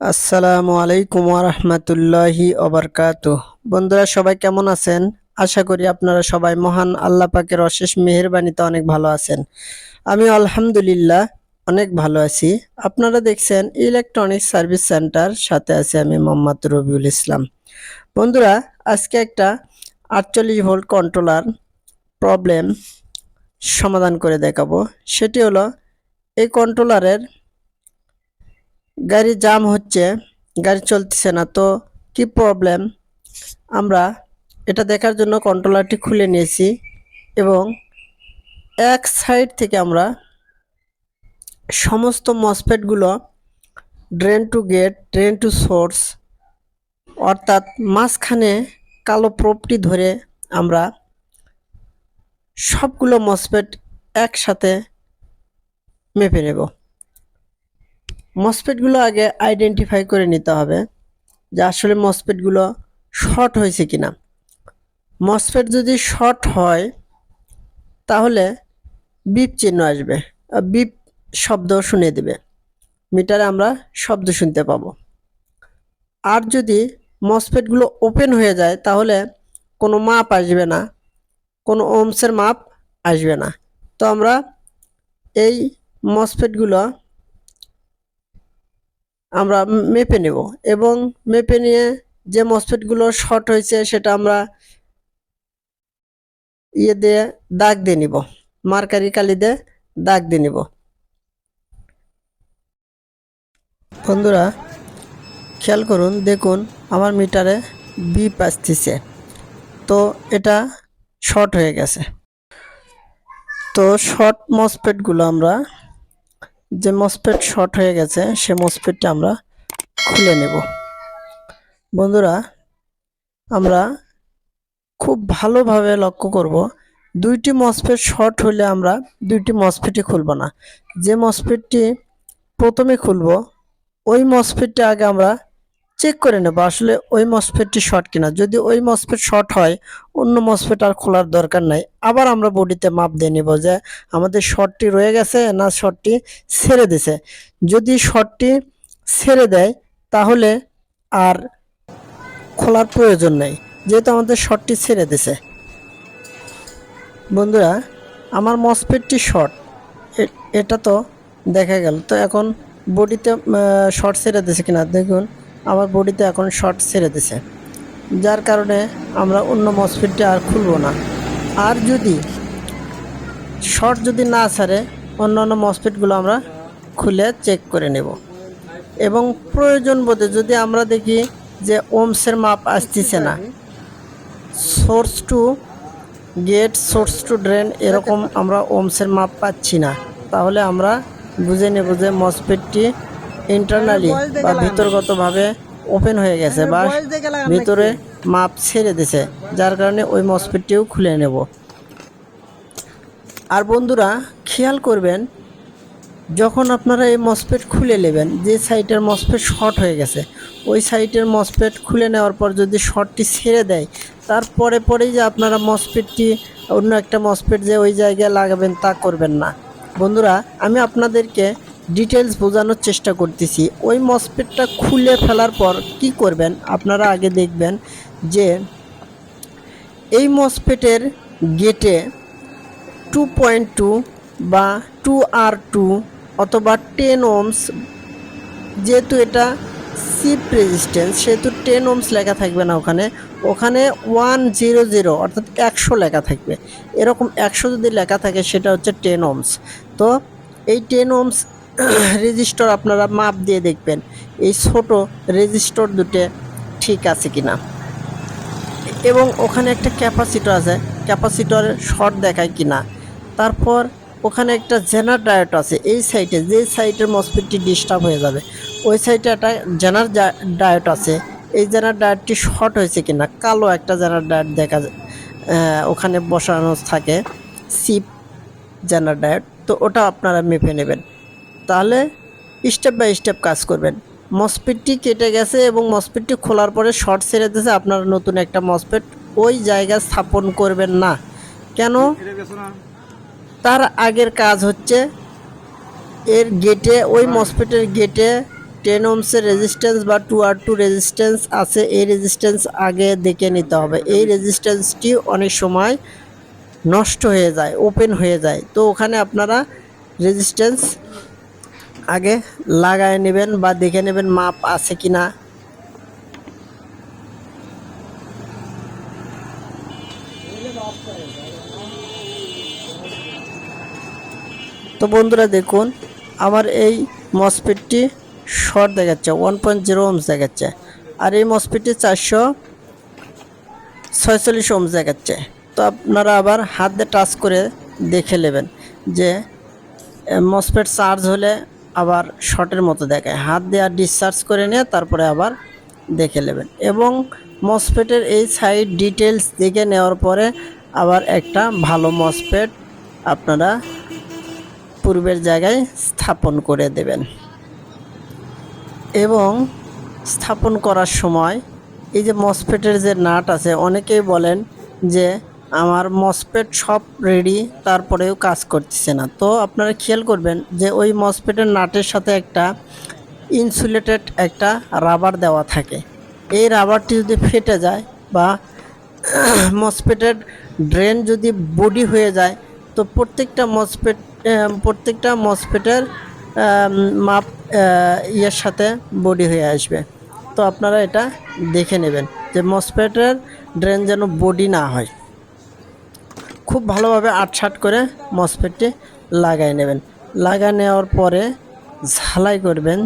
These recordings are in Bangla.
আসসালামু আলাইকুম রহমতুল্লাহি অবরকাত বন্ধুরা, সবাই কেমন আছেন? আশা করি আপনারা সবাই মহান আল্লাহ পাকের অশেষ মেহেরবানিতে অনেক ভালো আছেন। আমি আলহামদুলিল্লাহ অনেক ভালো আছি। আপনারা দেখছেন ইলেকট্রনিক সার্ভিস সেন্টার, সাথে আছি আমি মোহাম্মদ রবিউল ইসলাম। বন্ধুরা, আজকে একটা আটচল্লিশ ভোল্ট কন্ট্রোলার প্রবলেম সমাধান করে দেখাবো। সেটি হলো, এই কন্ট্রোলারের গাড়ি জাম হচ্ছে, গাড়ি চলতেছে না, তো কি প্রবলেম আমরা এটা দেখার জন্য কন্ট্রোলারটি খুলে নিয়েছি এবং এক সাইড থেকে আমরা সমস্ত মসপেটগুলো drain to gate drain to source অর্থাৎ মাঝখানে কালো প্রোপটি ধরে আমরা সবগুলো মসপেট একসাথে মেপে নেব। মসপেটগুলো আগে আইডেন্টিফাই করে নিতে হবে যে আসলে মসপেটগুলো শর্ট হয়েছে কিনা। মসপেট যদি শর্ট হয়, তাহলে বিপ চিহ্ন আসবে। বিপ শব্দ শুনে দেবে। মিটারে আমরা শব্দ শুনতে পাবো। আর যদি মসপেটগুলো ওপেন হয়ে যায়, তাহলে কোনো মাপ আসবে না। কোনো ওমসের মাপ আসবে না। তো আমরা এই মসপেটগুলো আমরা মেপে নেব এবং মেপে নিয়ে যে মসফেটগুলো শর্ট হয়েছে সেটা আমরা ইয়ে দিয়ে দাগ দিয়ে নিব, মার্কারি কালি দিয়ে দাগ দিয়ে নিব। বন্ধুরা, খেয়াল করুন, দেখুন আমার মিটারে বিপ আসতেছে তো এটা শর্ট হয়ে গেছে। তো শর্ট মসপেটগুলো আমরা যে মসপেট শর্ট হয়ে গেছে, সে মসপেটটা আমরা খুলে নেব। বন্ধুরা, আমরা খুব ভালোভাবে লক্ষ্য করব, দুইটি মসপেট শর্ট হলে আমরা দুইটি মসপেটই খুলব না। যে মসপেটটি প্রথমে খুলব, ওই মসপেটটি আগে আমরা চেক করে নেব, আসলে ওই মসফেটটি শর্ট কিনা। যদি ওই মসফেট শর্ট হয়, অন্য মসফেট আর খোলার দরকার নাই। আবার আমরা বডিতে মাপ দিয়ে নেব যে আমাদের শর্টটি রয়ে গেছে না শর্টটি ছেড়ে দিছে। যদি শর্টটি ছেড়ে দেয়, তাহলে আর খোলার প্রয়োজন নেই, যেহেতু আমাদের শর্টটি ছেড়ে দিছে। বন্ধুরা, আমার মসফেটটি শর্ট এটা তো দেখা গেল। তো এখন বডিতে শর্ট ছেড়ে দিছে কিনা, দেখুন। আমার বডিতে এখন শর্ট ছেড়ে দিছে। যার কারণে আমরা অন্য মসফিটটি আর খুলব না। আর যদি শর্ট যদি না ছাড়ে অন্য অন্য মসফিটগুলো আমরা খুলে চেক করে নেব। এবং প্রয়োজন বোধে যদি আমরা দেখি যে ওমসের মাপ আসতেছে না source to gate source to drain এরকম আমরা ওমসের মাপ পাচ্ছি না। তাহলে আমরা বুঝে নেব যে মসফিটটি ইন্টারনালি বা ভিতরগতভাবে ওপেন হয়ে গেছে বা ভিতরে মাপ ছেড়ে দিছে যার কারণে ওই মসফিটটিও খুলে নেব। আর বন্ধুরা খেয়াল করবেন যখন আপনারা এই মসপেট খুলে নেবেন যে সাইটের মসপেট শর্ট হয়ে গেছে ওই সাইটের মসপেট খুলে নেওয়ার পর যদি শর্টটি ছেড়ে দেয় তারপরে পরেই যে আপনারা মসপেটটি অন্য একটা মসপেট যে ওই জায়গায় লাগাবেন তা করবেন না। বন্ধুরা আমি আপনাদেরকে ডিটেলস বোঝানোর চেষ্টা করতেছি। ওই মসপেটটা খুলে ফেলার পর কি করবেন? আপনারা আগে দেখবেন যে এই মসপেটের গেটে টু পয়েন্ট টু বা টু আর টু অথবা টেন ওমস যেহেতু এটা সিপ রেজিস্ট্যান্স সেহেতু টেন ওমস লেখা থাকবে না ওখানে। ওখানে ওয়ান জিরো জিরো অর্থাৎ একশো লেখা থাকবে। এরকম একশো যদি লেখা থাকে, সেটা হচ্ছে টেন ওমস তো এই টেন ওমস রেজিস্টর আপনারা মাপ দিয়ে দেখবেন। এই ছোট রেজিস্টর দুটো ঠিক আছে কি না এবং ওখানে একটা ক্যাপাসিটর আছে। ক্যাপাসিটরের শর্ট দেখায় কি না তারপর ওখানে একটা জেনার ডায়েট আছে। এই সাইডে যে সাইডের মসপিটটি ডিস্টার্ব হয়ে যাবে, ওই সাইডে একটা জেনার ডায়েট আছে। এই জেনার ডায়েটটি শর্ট হয়েছে কি না কালো একটা জেনার ডায়েট দেখা ওখানে বসানো থাকে। সিপ জেনার ডায়েট তো ওটা আপনারা মেপে নেবেন। তাহলে স্টেপ বাই স্টেপ কাজ করবেন। মসপিটটি কেটে গেছে এবং মসপিটটি খোলার পরে শর্ট ছেড়ে দিয়েছে আপনারা নতুন একটা মসপেট ওই জায়গায় স্থাপন করবেন না। কেন? তার আগের কাজ হচ্ছে এর গেটে ওই মসপেটের গেটে টেন ওমসের রেজিস্ট্যান্স বা টু আর টু রেজিস্ট্যান্স আছে এই রেজিস্ট্যান্স আগে দেখে নিতে হবে। এই রেজিস্ট্যান্সটি অনেক সময় নষ্ট হয়ে যায় ওপেন হয়ে যায়। তো ওখানে আপনারা রেজিস্ট্যান্স আগে লাগায় নেবেন বা দেখে নেবেন মাপ আছে কি না। তো বন্ধুরা দেখুন, আমার এই মসফিটটি শর্ট দেখাচ্ছে ওয়ান পয়েন্ট জিরো ওমস দেখাচ্ছে। আর এই মসফিটটি চারশো ছয়চল্লিশ ওমস দেখাচ্ছে। তো আপনারা আবার হাত দিয়ে টাচ করে দেখে নেবেন যে মসফেট চার্জ হলে আবার শর্টের মতো দেখায়। হাত দিয়ে আর ডিসচার্জ করে নিয়ে তারপরে আবার দেখে নেবেন। এবং মসফেটের এই সাইড ডিটেলস দেখে নেওয়ার পরে আবার একটা ভালো মসফেট আপনারা পূর্বের জায়গায় স্থাপন করে দেবেন। এবং স্থাপন করার সময় এই যে মসফেটের যে নাট আছে, অনেকেই বলেন যে আমার মসপেট সব রেডি তারপরেও কাজ করতেছে না। তো আপনারা খেয়াল করবেন যে ওই মসপেটের নাটের সাথে একটা ইনসুলেটেড একটা রাবার দেওয়া থাকে। এই রাবারটি যদি ফেটে যায় বা মসপেটের ড্রেন যদি বডি হয়ে যায়, তো প্রত্যেকটা মসপেট প্রত্যেকটা মসফেটের মাপ ইয়ের সাথে বডি হয়ে আসবে। তো আপনারা এটা দেখে নেবেন যে মসফেটের ড্রেন যেন বডি না হয়। খুব ভালোভাবে আটসাট করে মসফেটটি লাগাই নেবেন। লাগা নেওয়ার পরে ঝালাই করবেন।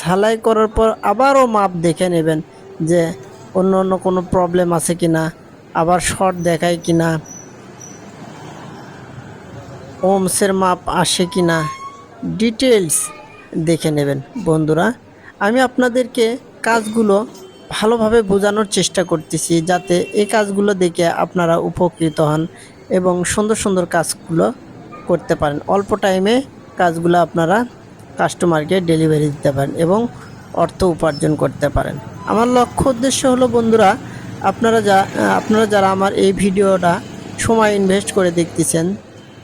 ঝালাই করার পর আবারও মাপ দেখে নেবেন যে অন্য অন্য কোনো প্রবলেম আছে কি না, আবার শর্ট দেখায় কি না, ওমসের মাপ আসে কি না ডিটেলস দেখে নেবেন। বন্ধুরা, আমি আপনাদেরকে কাজগুলো ভালোভাবে বোঝানোর চেষ্টা করতেছি যাতে এই কাজগুলো দেখে আপনারা উপকৃত হন। এবং সুন্দর সুন্দর কাজগুলো করতে পারেন। অল্প টাইমে কাজগুলো আপনারা কাস্টমারকে ডেলিভারি দিতে পারেন এবং অর্থ উপার্জন করতে পারেন। আমার লক্ষ্য উদ্দেশ্য হলো, বন্ধুরা, আপনারা যা, আপনারা যারা আমার এই ভিডিওটা সময় ইনভেস্ট করে দেখতেছেন,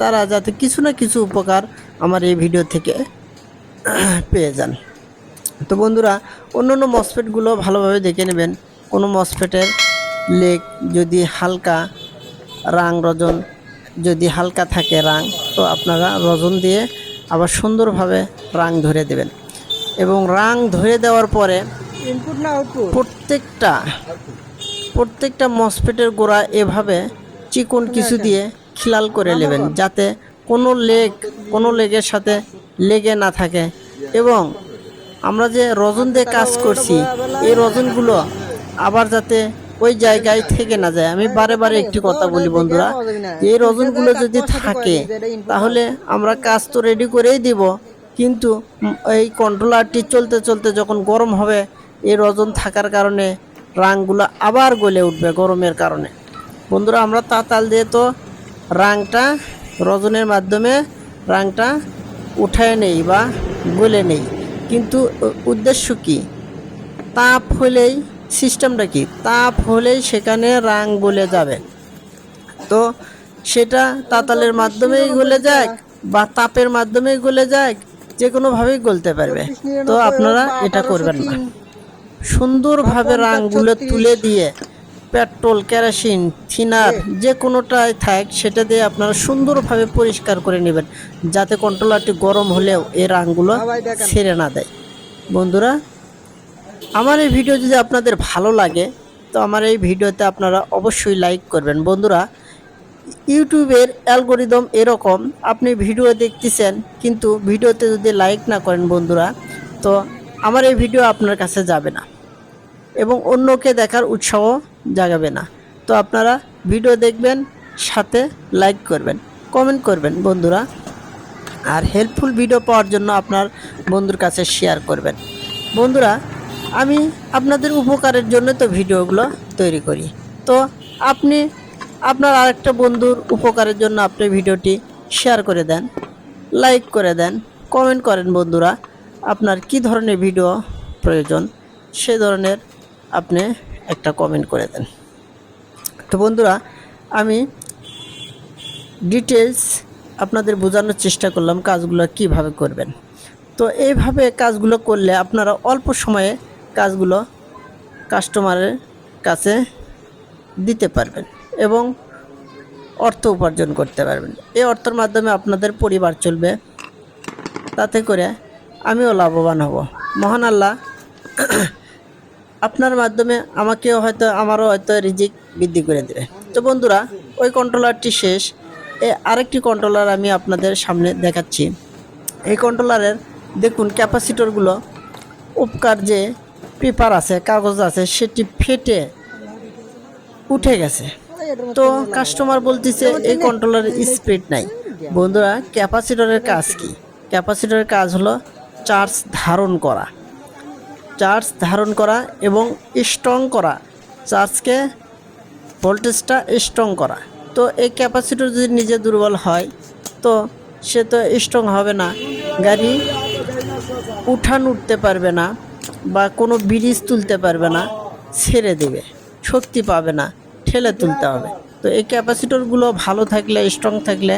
তারা যাতে কিছু না কিছু উপকার আমার এই ভিডিও থেকে পেয়ে যান। তো বন্ধুরা, অন্য অন্য মসফেটগুলো ভালোভাবে দেখে নেবেন। কোনো মসফেটের লেগ যদি হালকা রাং রজন যদি হালকা থাকে রাং তো আপনারা রজন দিয়ে আবার সুন্দরভাবে রাং ধরে দেবেন। এবং রাং ধরে দেওয়ার পরে ইনপুট না আউটপুট প্রত্যেকটা প্রত্যেকটা মসফেটের গোড়া এভাবে চিকন কিছু দিয়ে খিলাল করে নেবেন যাতে কোনো লেগ কোনো লেগের সাথে লেগে না থাকে। এবং আমরা যে রজন দিয়ে কাজ করছি এই রজনগুলো আবার যাতে ওই জায়গায় থেকে না যায়। আমি বারে বারে একটি কথা বলি, বন্ধুরা এই রজনগুলো যদি থাকে, তাহলে আমরা কাজ তো রেডি করেই দিব। কিন্তু এই কন্ট্রোলারটি চলতে চলতে যখন গরম হবে, এই রজন থাকার কারণে রাংগুলো আবার গলে উঠবে গরমের কারণে। বন্ধুরা, আমরা তাতাল দিয়ে তো রাংটা, রজনের মাধ্যমে রাংটা উঠায় নেই বা গলে নেই। কিন্তু উদ্দেশ্য কি? তাপ হলেই সিস্টেমটা কি? তাপ হলেই সেখানে রাং গলে যাবে। তো সেটা তাতালের মাধ্যমেই গলে যাক বা তাপের মাধ্যমেই গলে যাক যে কোনোভাবেই গলতে পারবে। তো আপনারা এটা করবেন না। সুন্দরভাবে রাংগুলো তুলে দিয়ে পেট্রোল কেরোসিন থিনার যে কোনোটাই থাক সেটা দিয়ে আপনারা সুন্দরভাবে পরিষ্কার করে নেবেন যাতে কন্ট্রোলারটি গরম হলেও এই রাংগুলো ছেড়ে না দেয়। বন্ধুরা আমার এই ভিডিও যদি আপনাদের ভালো লাগে, তো আমার এই ভিডিওতে আপনারা অবশ্যই লাইক করবেন। বন্ধুরা, ইউটিউবের অ্যালগোরিদম এরকম। আপনি ভিডিও দেখতেছেন, কিন্তু ভিডিওতে যদি লাইক না করেন বন্ধুরা, তো আমার এই ভিডিও আপনার কাছে যাবে না এবং অন্যকে দেখার উৎসাহ জাগাবে না। তো আপনারা ভিডিও দেখবেন, সাথে লাইক করবেন কমেন্ট করবেন বন্ধুরা, আর হেল্পফুল ভিডিও পাওয়ার জন্য আপনার বন্ধুর কাছে শেয়ার করবেন। বন্ধুরা আমি আপনাদের উপকারের জন্য তো ভিডিওগুলো তৈরি করি। তো আপনি, আপনার আরেকটা বন্ধুর উপকারের জন্য আপনি ভিডিওটি শেয়ার করে দেন, লাইক করে দেন, কমেন্ট করেন বন্ধুরা, আপনার কি ধরনের ভিডিও প্রয়োজন, সে ধরনের আপনি একটা কমেন্ট করে দেন। তো বন্ধুরা, আমি ডিটেলস আপনাদের বোঝানোর চেষ্টা করলাম কাজগুলো কীভাবে করবেন। তো এইভাবে কাজগুলো করলে আপনারা অল্প সময়ে কাজগুলো কাস্টমারের কাছে দিতে পারবেন এবং অর্থ উপার্জন করতে পারবেন। এই অর্থের মাধ্যমে আপনাদের পরিবার চলবে। তাতে করে আমিও লাভবান হব। মহান আল্লাহ, আপনার মাধ্যমে আমাকেও হয়তো, আমারও হয়তো রিজিক বৃদ্ধি করে দেবে। তো বন্ধুরা, ওই কন্ট্রোলারটি শেষ। এ আরেকটি কন্ট্রোলার আমি আপনাদের সামনে দেখাচ্ছি। এই কন্ট্রোলারের দেখুন ক্যাপাসিটরগুলো উপকার যে পেপার আছে, কাগজ আছে, সেটি ফেটে উঠে গেছে। তো কাস্টমার বলতেছে, এই কন্ট্রোলারের স্পিড নাই। বন্ধুরা, ক্যাপাসিটরের কাজ কি? ক্যাপাসিটরের কাজ হলো চার্জ ধারণ করা। চার্জ ধারণ করা এবং স্ট্রং করা। চার্জকে ভোল্টেজটা স্ট্রং করা। তো এই ক্যাপাসিটর যদি নিজে দুর্বল হয়, তো সে তো স্ট্রং হবে না। গাড়ি উঠান উঠতে পারবে না। বা কোনো ব্রিজ তুলতে পারবে না, ছেড়ে দেবে। শক্তি পাবে না, ঠেলে তুলতে হবে। তো এই ক্যাপাসিটরগুলো ভালো থাকলে স্ট্রং থাকলে,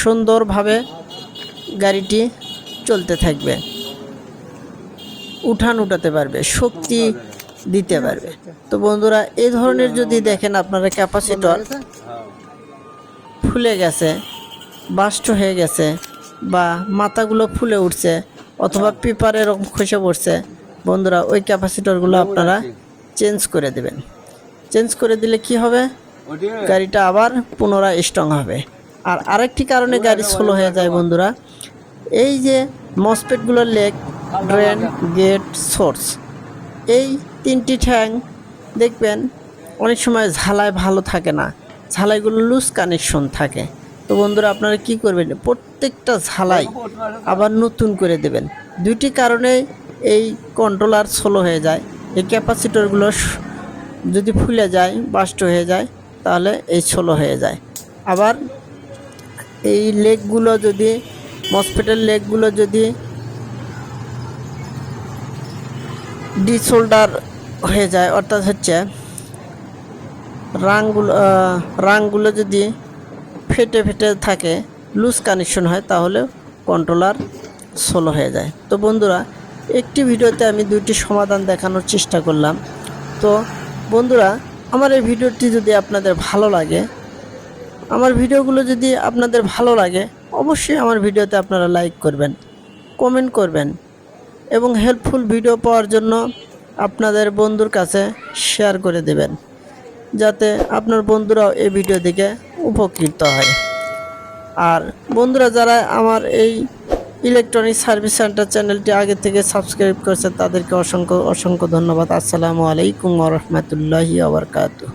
সুন্দরভাবে গাড়িটি চলতে থাকবে। উঠান উঠাতে পারবে, শক্তি দিতে পারবে। তো বন্ধুরা এই ধরনের যদি দেখেন আপনারা ক্যাপাসিটর ফুলে গেছে বাস্ট হয়ে গেছে বা মাথাগুলো ফুলে উঠছে অথবা পেপার এরকম খসে পড়ছে। বন্ধুরা ওই ক্যাপাসিটরগুলো আপনারা চেঞ্জ করে দেবেন। চেঞ্জ করে দিলে কি হবে? গাড়িটা আবার পুনরায় স্ট্রং হবে। আর আরেকটি কারণে গাড়ি স্লো হয়ে যায় বন্ধুরা। এই যে মসপেটগুলোর লেগ ড্রেন গেট সোর্স এই তিনটি ঠ্যাং দেখবেন অনেক সময় ঝালাই ভালো থাকে না। ঝালাইগুলো লুজ কানেকশন থাকে। তো বন্ধুরা আপনারা কি করবেন? প্রত্যেকটা ঝালাই আবার নতুন করে দেবেন। দুইটি কারণে এই কন্ট্রোলার স্লো হয়ে যায়। এই ক্যাপাসিটরগুলো যদি ফুলে যায় বাস্ট হয়ে যায় তাহলে এই স্লো হয়ে যায়। আবার এই লেগগুলো যদি মসপেটের লেগগুলো যদি ডিসোল্ডার হয়ে যায় অর্থাৎ হচ্ছে রাংগুলো আহ, রাংগুলো যদি ফেটে ফেটে থাকে লুজ কানেকশন হয়, তাহলে কন্ট্রোলার স্লো হয়ে যায়। তো বন্ধুরা, একটি ভিডিওতে আমি দুইটি সমাধান দেখানোর চেষ্টা করলাম। তো বন্ধুরা, আমার এই ভিডিওটি যদি আপনাদের ভালো লাগে, আমার ভিডিওগুলো যদি আপনাদের ভালো লাগে, অবশ্যই আমার ভিডিওতে আপনারা লাইক করবেন কমেন্ট করবেন এবং হেল্পফুল ভিডিও পাওয়ার জন্য আপনাদের বন্ধুর কাছে শেয়ার করে দেবেন। যাতে আপনার বন্ধুরাও এই ভিডিও দেখে উপকৃত হয়। আর বন্ধুরা, যারা আমার এই ইলেকট্রনিক সার্ভিস সেন্টার চ্যানেলটি আগে থেকে সাবস্ক্রাইব করেছে তাদেরকে অসংখ্য অসংখ্য ধন্যবাদ। আসসালামু আলাইকুম রহমতুল্লাহি আবরকাতু